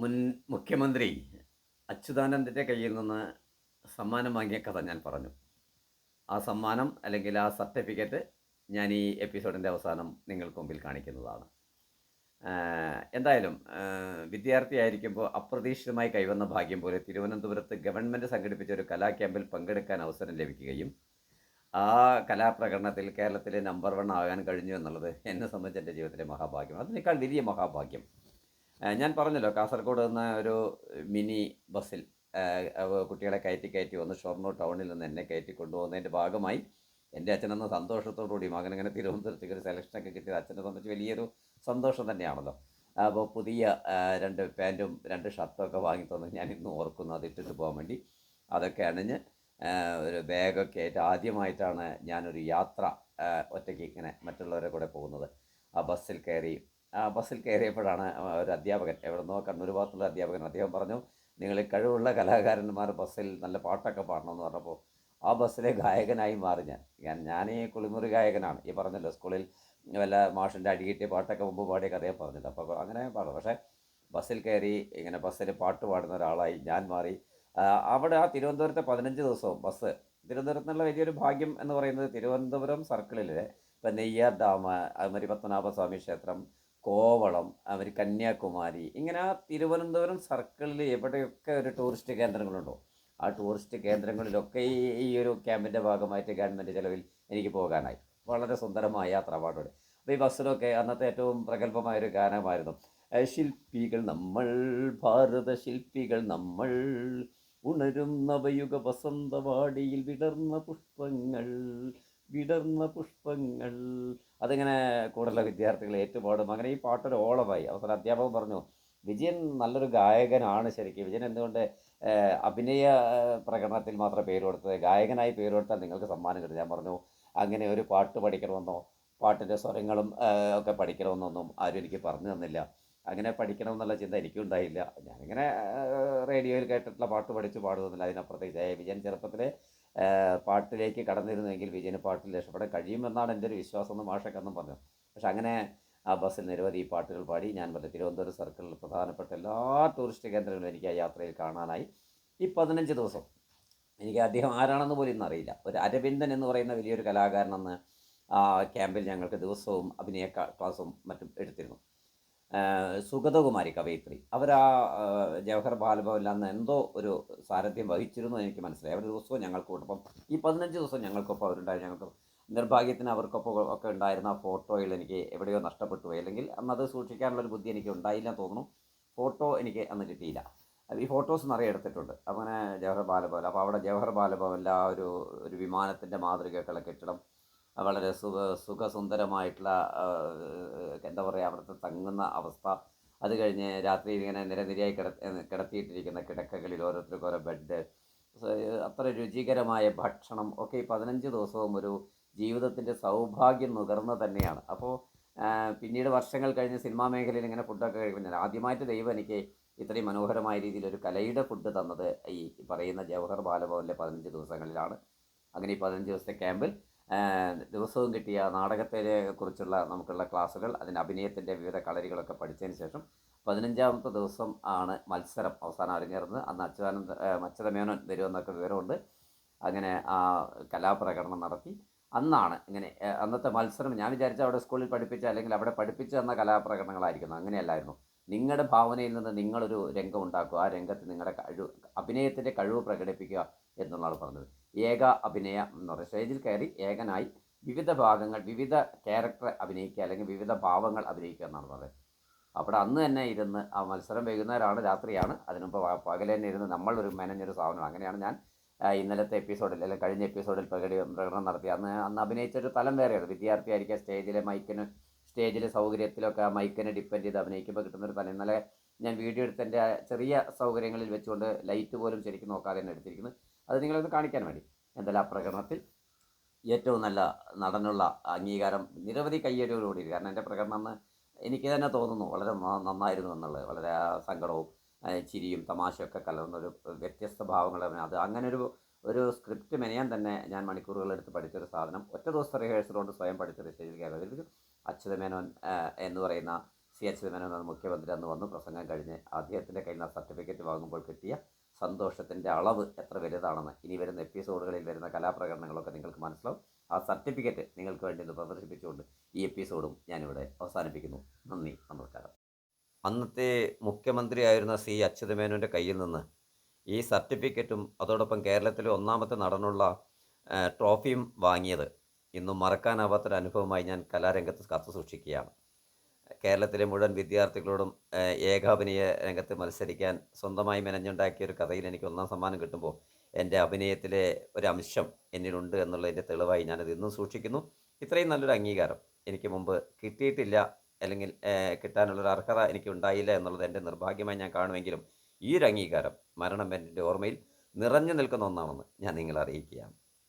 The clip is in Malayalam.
മുൻ മുഖ്യമന്ത്രി അച്യുതാനന്ദന്റെ കയ്യിൽ നിന്ന് സമ്മാനം വാങ്ങിയ കഥ ഞാൻ പറഞ്ഞു. ആ സമ്മാനം അല്ലെങ്കിൽ ആ സർട്ടിഫിക്കറ്റ് ഞാൻ ഈ എപ്പിസോഡിന്റെ അവസാനം നിങ്ങൾക്ക് മുമ്പിൽ കാണിക്കുന്നതാണ്. എന്തായാലും വിദ്യാർത്ഥിയായിരിക്കുമ്പോൾ അപ്രതീക്ഷിതമായി കൈവന്ന ഭാഗ്യം പോലെ തിരുവനന്തപുരത്ത് ഗവൺമെന്റ് സംഘടിപ്പിച്ച ഒരു കലാ ക്യാമ്പിൽ പങ്കെടുക്കാൻ അവസരം ലഭിക്കുകയും ആ കലാപ്രകടനത്തിൽ കേരളത്തിലെ നമ്പർ വൺ ആകാൻ കഴിഞ്ഞു എന്നുള്ളത് എന്നെ സംബന്ധിച്ച് എന്റെ ജീവിതത്തിലെ മഹാഭാഗ്യം. അതിനേക്കാൾ വലിയ മഹാഭാഗ്യം. ഞാൻ പറഞ്ഞല്ലോ കാസർഗോഡ് നിന്ന് ഒരു മിനി ബസ്സിൽ കുട്ടികളെ കയറ്റി കയറ്റി വന്ന് ഷൊർണൂർ ടൗണിൽ നിന്ന് എന്നെ കയറ്റി കൊണ്ടുപോകുന്നതിന്റെ ഭാഗമായി എന്റെ അച്ഛനെന്ന സന്തോഷത്തോടുകൂടി ഇങ്ങനെ തിരുവനന്തപുരത്തേക്ക് ഒരു സെലക്ഷനൊക്കെ കിട്ടിയത് അച്ഛനെ സംബന്ധിച്ച് വലിയൊരു സന്തോഷം തന്നെയാണല്ലോ. അപ്പോൾ പുതിയ രണ്ട് പാന്റും രണ്ട് ഷർട്ടും ഒക്കെ വാങ്ങി തന്നു ഞാൻ ഇന്ന് ഓർക്കുന്നു അത് ഇട്ടിട്ട് പോകാൻ വേണ്ടി. അതൊക്കെ അണിഞ്ഞ് ഒരു ബാഗൊക്കെ ആയിട്ട് ആദ്യമായിട്ടാണ് ഞാനൊരു യാത്ര ഒറ്റയ്ക്ക് ഇങ്ങനെ മറ്റുള്ളവരെ കൂടെ പോകുന്നത്. ആ ബസ്സിൽ കയറി ബസ്സിൽ കയറിയപ്പോഴാണ് ഒരു അധ്യാപകൻ എവിടെ നിന്നോ കണ്ണൂർ ഭാഗത്തുള്ള അധ്യാപകൻ അദ്ദേഹം പറഞ്ഞു നിങ്ങൾ കഴിവുള്ള കലാകാരന്മാർ ബസ്സിൽ നല്ല പാട്ടൊക്കെ പാടണമെന്ന് പറഞ്ഞപ്പോൾ ആ ബസ്സിലെ ഗായകനായി മാറി ഞാൻ. ഞാൻ ഞാൻ കുളിമുറി ഗായകനാണ്. ഈ പറഞ്ഞല്ലോ സ്കൂളിൽ വല്ല മാഷിന്റെ അടികിട്ടിയ പാട്ടൊക്കെ മുമ്പ് പാടിയ കഥയെ പറഞ്ഞില്ല അപ്പോൾ അങ്ങനെ പാടും. പക്ഷേ ബസ്സിൽ കയറി ഇങ്ങനെ ബസ്സിൽ പാട്ട് പാടുന്ന ഒരാളായി ഞാൻ മാറി. അവിടെ ആ തിരുവനന്തപുരത്തെ പതിനഞ്ച് ദിവസവും ബസ് തിരുവനന്തപുരത്ത് നിന്നുള്ള വലിയൊരു ഭാഗ്യം എന്ന് പറയുന്നത് തിരുവനന്തപുരം സർക്കിളിൽ ഇപ്പം നെയ്യാർ ഡാം അതുമാതിരി പത്മനാഭസ്വാമി ക്ഷേത്രം കോവളം അവർ കന്യാകുമാരി ഇങ്ങനെ ആ തിരുവനന്തപുരം സർക്കിളിൽ എവിടെയൊക്കെ ഒരു ടൂറിസ്റ്റ് കേന്ദ്രങ്ങളുണ്ടോ? ആ ടൂറിസ്റ്റ് കേന്ദ്രങ്ങളിലൊക്കെ ഈ ഈ ഒരു ക്യാമ്പിന്റെ ഭാഗമായിട്ട് ഗവൺമെന്റ് ചിലവിൽ എനിക്ക് പോകാനായി. വളരെ സുന്ദരമായ യാത്രാപാടോടെ അപ്പോൾ ഈ ബസ്സിലൊക്കെ അന്നത്തെ ഏറ്റവും പ്രഗത്ഭമായൊരു ഗാനമായിരുന്നു. ശില്പികൾ നമ്മൾ ഭാരത ശില്പികൾ നമ്മൾ ഉണരും നവയുഗ വസന്തവാടിയിൽ വിടർന്ന പുഷ്പങ്ങൾ വിടർന്ന പുഷ്പങ്ങൾ. അതിങ്ങനെ കൂടുതലുള്ള വിദ്യാർത്ഥികൾ ഏറ്റുപാടും? അങ്ങനെ ഈ പാട്ടൊരു ഓളമായി. അവസാനം അധ്യാപകൻ പറഞ്ഞു വിജയൻ നല്ലൊരു ഗായകനാണ് ശരിക്കും. വിജയൻ എന്തുകൊണ്ട് അഭിനയ പ്രകടനത്തിൽ മാത്രം പേര് കൊടുത്തത്? ഗായകനായി പേര് കൊടുത്താൽ നിങ്ങൾക്ക് സമ്മാനം കിട്ടും. ഞാൻ പറഞ്ഞു അങ്ങനെ ഒരു പാട്ട് പഠിക്കണമെന്നോ പാട്ടിന്റെ സ്വരങ്ങളും ഒക്കെ പഠിക്കണമെന്നൊന്നും ആരും എനിക്ക് പറഞ്ഞു തന്നില്ല. അങ്ങനെ പഠിക്കണമെന്നുള്ള ചിന്ത എനിക്കും ഉണ്ടായില്ല. ഞാനിങ്ങനെ റേഡിയോയിൽ കേട്ടിട്ടുള്ള പാട്ട് പഠിച്ച് പാടുന്നില്ല അതിനപ്പുറത്തേക്ക് ജയ വിജയൻ ചെറുപ്പത്തിലെ പാട്ടിലേക്ക് കടന്നിരുന്നെങ്കിൽ വിജയന് പാട്ടിൽ രക്ഷപ്പെടാൻ കഴിയുമെന്നാണ് എന്റെ ഒരു വിശ്വാസം എന്ന് മാഷൊക്കെ അന്നും പറഞ്ഞു. പക്ഷെ അങ്ങനെ ആ ബസ്സിൽ നിരവധി പാട്ടുകൾ പാടി ഞാൻ പറഞ്ഞു തിരുവനന്തപുരം സർക്കിളിൽ പ്രധാനപ്പെട്ട എല്ലാ ടൂറിസ്റ്റ് കേന്ദ്രങ്ങളും എനിക്ക് ആ യാത്രയിൽ കാണാനായി. ഈ പതിനഞ്ച് ദിവസം എനിക്ക് അദ്ദേഹം ആരാണെന്ന് പോലും ഇന്നറിയില്ല ഒരു അരവിന്ദൻ എന്ന് പറയുന്ന വലിയൊരു കലാകാരനെന്ന് ക്യാമ്പിൽ ഞങ്ങൾക്ക് ദിവസവും അഭിനയ ക്ലാ- ക്ലാസ്സും മറ്റും എടുത്തിരുന്നു. സുഗതകുമാരി കവയിത്രി. അവർ ആ ജവഹർ ബാലഭവനിൽ അന്ന് എന്തോ ഒരു സാരഥ്യം വഹിച്ചിരുന്നു എനിക്ക് മനസ്സിലായി. അവർ ദിവസവും ഞങ്ങൾക്കൊപ്പം ഈ പതിനഞ്ച് ദിവസം ഞങ്ങൾക്കൊപ്പം അവരുണ്ടായി ഞങ്ങൾക്ക് നിർഭാഗ്യത്തിന് അവർക്കൊപ്പം ഒക്കെ ഉണ്ടായിരുന്ന ഫോട്ടോയിൽ എനിക്ക് എവിടെയോ നഷ്ടപ്പെട്ടു പോയി. അല്ലെങ്കിൽ അന്ന് അത് സൂക്ഷിക്കാനുള്ള ഒരു ബുദ്ധി എനിക്ക് ഉണ്ടായില്ല തോന്നുന്നു. ഫോട്ടോ എനിക്ക് അന്ന് കിട്ടിയില്ല. ഈ ഫോട്ടോസ് നിറയെ എടുത്തിട്ടുണ്ട്. അങ്ങനെ ജവഹർ ബാലഭവൻ അപ്പോൾ അവിടെ ജവഹർ ബാലഭവനിലെ ആ ഒരു ഒരു വിമാനത്തിന്റെ മാതൃകയൊക്കെയുള്ള കെട്ടിടം വളരെ സുഖ സുഖസുന്ദരമായിട്ടുള്ള എന്താ പറയുക അവിടുത്തെ തങ്ങുന്ന അവസ്ഥ. അത് കഴിഞ്ഞ് രാത്രി ഇങ്ങനെ നിരനിരയായി കിട കിടത്തിയിട്ടിരിക്കുന്ന കിടക്കകളിൽ ഓരോരുത്തർക്കും ഓരോ ബെഡ് അത്ര രുചികരമായ ഭക്ഷണം. ഒക്കെ ഈ പതിനഞ്ച് ദിവസവും ഒരു ജീവിതത്തിന്റെ സൗഭാഗ്യം നുകർന്ന് തന്നെയാണ്. അപ്പോൾ പിന്നീട് വർഷങ്ങൾ കഴിഞ്ഞ് സിനിമാ മേഖലയിൽ ഇങ്ങനെ ഫുഡൊക്കെ കഴിക്കുമ്പോൾ ആദ്യമായിട്ട് ദൈവം എനിക്ക് ഇത്രയും മനോഹരമായ രീതിയിൽ ഒരു കലയുടെ ഫുഡ് തന്നത് ഈ പറയുന്ന ജവഹർ ബാലഭവനിലെ പതിനഞ്ച് ദിവസങ്ങളിലാണ്. അങ്ങനെ ഈ പതിനഞ്ച് ദിവസത്തെ ക്യാമ്പിൽ ദിവസവും കിട്ടിയ നാടകത്തെ കുറിച്ചുള്ള നമുക്കുള്ള ക്ലാസ്സുകൾ അതിന്റെ അഭിനയത്തിന്റെ വിവിധ കളരികളൊക്കെ പഠിച്ചതിന് ശേഷം പതിനഞ്ചാമത്തെ ദിവസം ആണ് മത്സരം അവസാനം അരങ്ങേറുന്നത്. അന്ന് അച്യുതാനന്ദ അച്യുതമേനോൻ അച്യുത മേനോൻ വരുമെന്നൊക്കെ വിവരമുണ്ട്. അങ്ങനെ ആ കലാപ്രകടനം നടത്തി. അന്നാണ് ഇങ്ങനെ അന്നത്തെ മത്സരം ഞാൻ വിചാരിച്ച അവിടെ സ്കൂളിൽ പഠിപ്പിച്ച അല്ലെങ്കിൽ അവിടെ പഠിപ്പിച്ച് തന്ന കലാപ്രകടനങ്ങളായിരിക്കുന്നു. അങ്ങനെയല്ലായിരുന്നു. നിങ്ങളുടെ ഭാവനയിൽ നിന്ന് നിങ്ങളൊരു രംഗം ഉണ്ടാക്കുക ആ രംഗത്ത് നിങ്ങളുടെ കഴിവ് അഭിനയത്തിന്റെ കഴിവ് പ്രകടിപ്പിക്കുക എന്നുള്ളതാണ് പറഞ്ഞത്. ഏക അഭിനയം എന്ന് പറയുന്നത് സ്റ്റേജിൽ കയറി ഏകനായി വിവിധ ഭാഗങ്ങൾ വിവിധ ക്യാരക്ടർ അഭിനയിക്കുക അല്ലെങ്കിൽ വിവിധ ഭാവങ്ങൾ അഭിനയിക്കുക എന്നാണ് പറയുന്നത്. അവിടെ അന്ന് തന്നെ ഇരുന്ന് ആ മത്സരം വൈകുന്നേരമാണ് രാത്രിയാണ്. അതിനുമ്പ് പകൽ തന്നെ ഇരുന്ന് നമ്മളൊരു മെനഞ്ഞൊരു സാധനമാണ്. അങ്ങനെയാണ് ഞാൻ ഇന്നലത്തെ എപ്പിസോഡിൽ അല്ലെങ്കിൽ കഴിഞ്ഞ എപ്പിസോഡിൽ പ്രകടി പ്രകടനം നടത്തി അന്ന് അന്ന് അഭിനയിച്ചൊരു തലം വേറെയാണ്. വിദ്യാർത്ഥിയായിരിക്കുക സ്റ്റേജിലെ മൈക്കിന് സ്റ്റേജിലെ സൗകര്യത്തിലൊക്കെ മൈക്കിനെ ഡിപ്പെൻഡ് ചെയ്ത് അഭിനയിക്കുമ്പോൾ കിട്ടുന്നൊരു തലം. ഇന്നലെ ഞാൻ വീഡിയോ എടുത്തതിന്റെ ചെറിയ സൗകര്യങ്ങളിൽ വെച്ചുകൊണ്ട് ലൈറ്റ് പോലും ശരിക്കും നോക്കാതെ തന്നെ എടുത്തിരിക്കുന്നത് അത് നിങ്ങളൊന്ന് കാണിക്കാൻ വേണ്ടി. എന്തായാലും ആ പ്രകടനത്തിൽ ഏറ്റവും നല്ല നടനുള്ള അംഗീകാരം നിരവധി കയ്യടിയോടുകൂടി കാരണം എന്റെ പ്രകടനം അന്ന് എനിക്ക് തന്നെ തോന്നുന്നു വളരെ നന്നായിരുന്നു എന്നുള്ളത്. വളരെ സങ്കടവും ചിരിയും തമാശയൊക്കെ കലർന്നൊരു വ്യത്യസ്ത ഭാവങ്ങൾ അത് അങ്ങനെ ഒരു ഒരു സ്ക്രിപ്റ്റ് മെനയാൻ തന്നെ ഞാൻ മണിക്കൂറുകൾ എടുത്ത് പഠിച്ചൊരു സാധനം. ഒറ്റ ദിവസത്തെ റിഹേഴ്സൽ കൊണ്ട് സ്വയം പഠിച്ചൊരു സ്റ്റേജിൽ കയറി അച്യുതമേനോൻ എന്ന് പറയുന്ന സി അച്യുതമേനോൻ മേനോൻ എന്ന മുഖ്യമന്ത്രി അന്ന് വന്നു. പ്രസംഗം കഴിഞ്ഞ് അദ്ദേഹത്തിന്റെ കയ്യിൽ നിന്ന് സർട്ടിഫിക്കറ്റ് വാങ്ങുമ്പോൾ കിട്ടിയ സന്തോഷത്തിന്റെ അളവ് എത്ര വലുതാണെന്ന്. ഇനി വരുന്ന എപ്പിസോഡുകളിൽ വരുന്ന കലാപ്രകടനങ്ങളൊക്കെ നിങ്ങൾക്ക് മനസ്സിലാവും. ആ സർട്ടിഫിക്കറ്റ് നിങ്ങൾക്ക് വേണ്ടി ഒന്ന് പ്രദർശിപ്പിച്ചുകൊണ്ട് ഈ എപ്പിസോഡും ഞാനിവിടെ അവസാനിപ്പിക്കുന്നു. നന്ദി നമസ്കാരം. അന്നത്തെ മുഖ്യമന്ത്രിയായിരുന്ന സി അച്യുതമേനോന്റെ കയ്യിൽ നിന്ന് ഈ സർട്ടിഫിക്കറ്റും അതോടൊപ്പം കേരളത്തിലെ ഒന്നാമത്തെ നടനുള്ള ട്രോഫിയും വാങ്ങിയത് ഇന്നും മറക്കാനാവാത്തൊരു അനുഭവമായി ഞാൻ കലാരംഗത്ത് കാത്തു സൂക്ഷിക്കുകയാണ് കേരളത്തിലെ മുഴുവൻ വിദ്യാർത്ഥികളോടും ഏകാഭിനയ രംഗത്ത് മത്സരിക്കാൻ സ്വന്തമായി മെനഞ്ഞുണ്ടാക്കിയ ഒരു കഥയിൽ എനിക്ക് ഒന്നാം സമ്മാനം കിട്ടുമ്പോൾ എന്റെ അഭിനയത്തിലെ ഒരു അംശം എന്നിലുണ്ട് എന്നുള്ളതിന്റെ തെളിവായി ഞാനത് ഇന്നും സൂക്ഷിക്കുന്നു. ഇത്രയും നല്ലൊരു അംഗീകാരം എനിക്ക് മുമ്പ് കിട്ടിയിട്ടില്ല അല്ലെങ്കിൽ കിട്ടാനുള്ളൊരു അർഹത എനിക്ക് ഉണ്ടായില്ല എന്നുള്ളത് എന്റെ നിർഭാഗ്യമായി ഞാൻ കാണുമെങ്കിലും ഈ ഒരു അംഗീകാരം മരണം എന്റെ ഓർമ്മയിൽ നിറഞ്ഞു നിൽക്കുന്ന ഒന്നാണെന്ന് ഞാൻ നിങ്ങളെ അറിയിക്കുകയാണ്.